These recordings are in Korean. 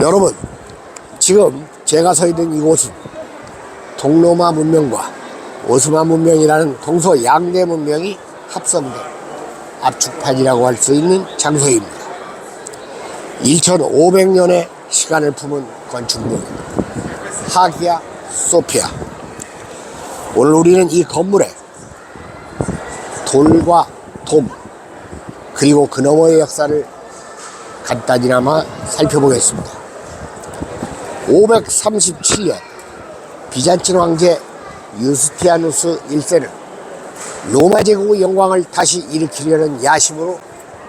여러분, 지금 제가 서 있는 이곳은 동로마 문명과 오스만 문명이라는 동서 양대 문명이 합성된 압축판이라고 할 수 있는 장소입니다. 1500년의 시간을 품은 건축물 하기야 소피아. 오늘 우리는 이 건물에 돌과 돔 그리고 그 너머의 역사를 간단히나마 살펴보겠습니다. 537년 비잔틴 황제 유스티아누스 1세는 로마 제국의 영광을 다시 일으키려는 야심으로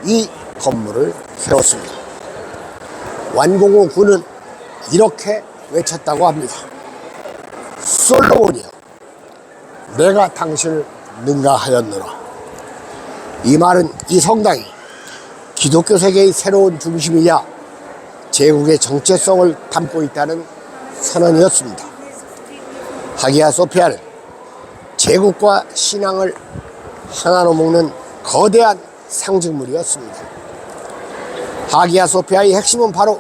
이 건물을 세웠습니다. 완공 후 그는 이렇게 외쳤다고 합니다. 솔로몬이여, 내가 당신을 능가하였노라. 이 말은 이 성당이 기독교 세계의 새로운 중심이자 제국의 정체성을 담고 있다는 선언이었습니다. 하기야 소피아는 제국과 신앙을 하나로 묶는 거대한 상징물이었습니다. 하기야 소피아의 핵심은 바로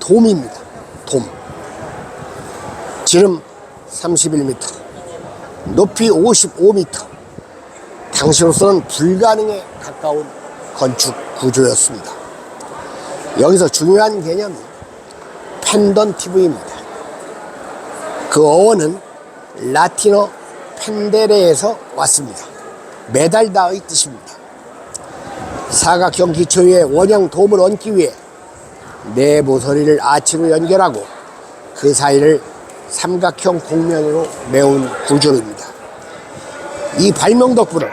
돔입니다. 돔. 지름 31m, 높이 55m. 당시로서는 불가능에 가까운 건축 구조였습니다. 여기서 중요한 개념이 펜던티브입니다. 그 어원은 라틴어 펜데레에서 왔습니다. 매달다의 뜻입니다. 사각형 기초 위에 원형 돔을 얹기 위해 네 모서리를 아치로 연결하고 그 사이를 삼각형 곡면으로 메운 구조입니다. 이 발명 덕분에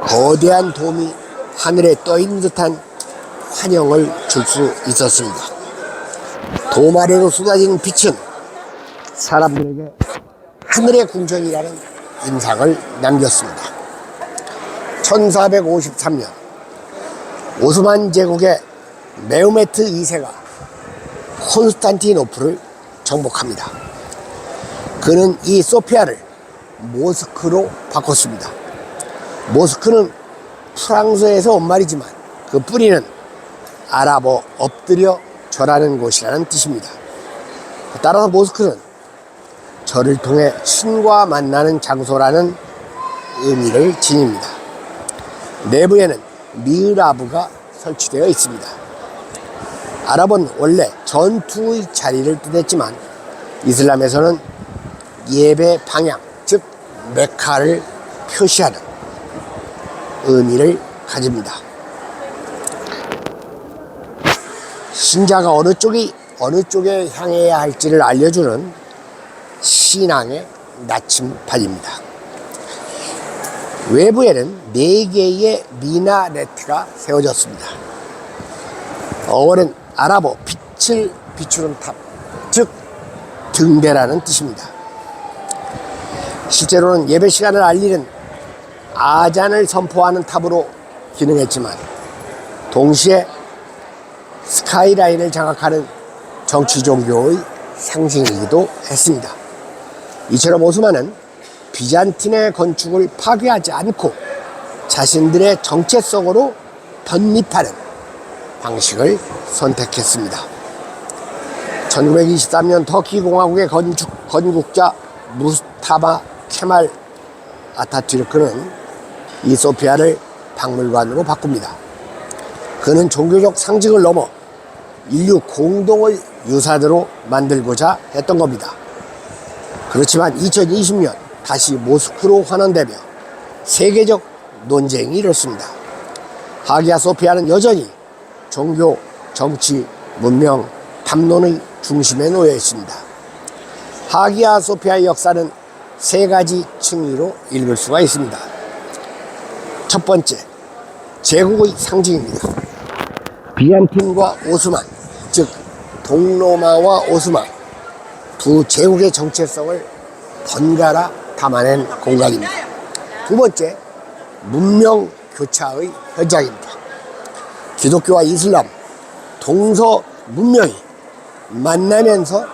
거대한 돔이 하늘에 떠 있는 듯한 환영을 줄 수 있었습니다. 돔 아래로 쏟아지는 빛은 사람들에게 하늘의 궁전이라는 인상을 남겼습니다. 1453년 오스만 제국의 메우메트 2세가 콘스탄티노플을 정복합니다. 그는 이 소피아를 모스크로 바꿨습니다. 모스크는 프랑스에서 온 말이지만 그 뿌리는 아랍어 엎드려 절하는 곳이라는 뜻입니다. 따라서 모스크는 절을 통해 신과 만나는 장소라는 의미를 지닙니다. 내부에는 미으라브가 설치되어 있습니다. 아랍은 원래 전투의 자리를 뜻했지만 이슬람에서는 예배 방향, 즉 메카를 표시하는 의미를 가집니다. 신자가 어느 쪽이 어느 쪽에 향해야 할지를 알려주는 신앙의 나침판입니다. 외부에는 네 개의 미나레트가 세워졌습니다. 어원은 아랍어 빛을 비추는 탑, 즉 등대라는 뜻입니다. 실제로는 예배 시간을 알리는 아잔을 선포하는 탑으로 기능했지만 동시에 스카이라인을 장악하는 정치 종교의 상징이기도 했습니다. 이처럼 오스만은 비잔틴의 건축을 파괴하지 않고 자신들의 정체성으로 편입하는 방식을 선택했습니다. 1923년 터키 공화국의 건축, 건국자 무스타바 케말 아타투르크는 이 소피아를 박물관으로 바꿉니다. 그는 종교적 상징을 넘어 인류 공동의 유산으로 만들고자 했던 겁니다. 그렇지만 2020년 다시 모스크로 환원되며 세계적 논쟁이 일었습니다. 하기야 소피아는 여전히 종교, 정치, 문명, 담론의 중심에 놓여 있습니다. 하기야 소피아의 역사는 세 가지 층위로 읽을 수가 있습니다. 첫 번째, 제국의 상징입니다. 비안틴과 오스만, 즉 동로마와 오스만 두 제국의 정체성을 번갈아 담아낸 공간입니다. 두 번째, 문명 교차의 현장입니다. 기독교와 이슬람, 동서 문명이 만나면서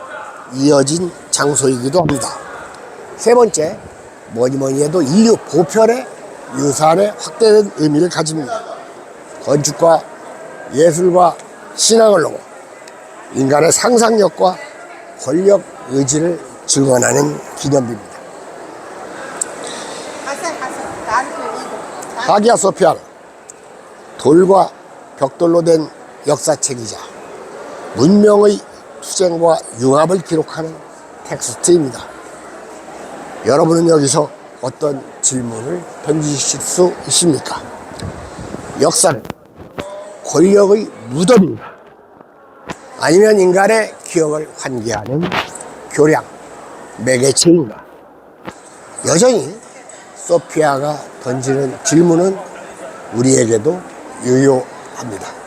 이어진 장소이기도 합니다. 세 번째, 뭐니 뭐니 해도 인류 보편의 유산의 확대된 의미를 가집니다. 건축과 예술과 신앙을 넘어 인간의 상상력과 권력 의지를 증언하는 기념비입니다. 하기야 소피아는 돌과 벽돌로 된 역사책이자 문명의 투쟁과 융합을 기록하는 텍스트입니다. 여러분은 여기서 어떤 질문을 던지실 수 있습니까? 역사는 권력의 무덤입니다. 아니면 인간의 기억을 환기하는 교량, 매개체인가? 여전히 소피아가 던지는 질문은 우리에게도 유효합니다.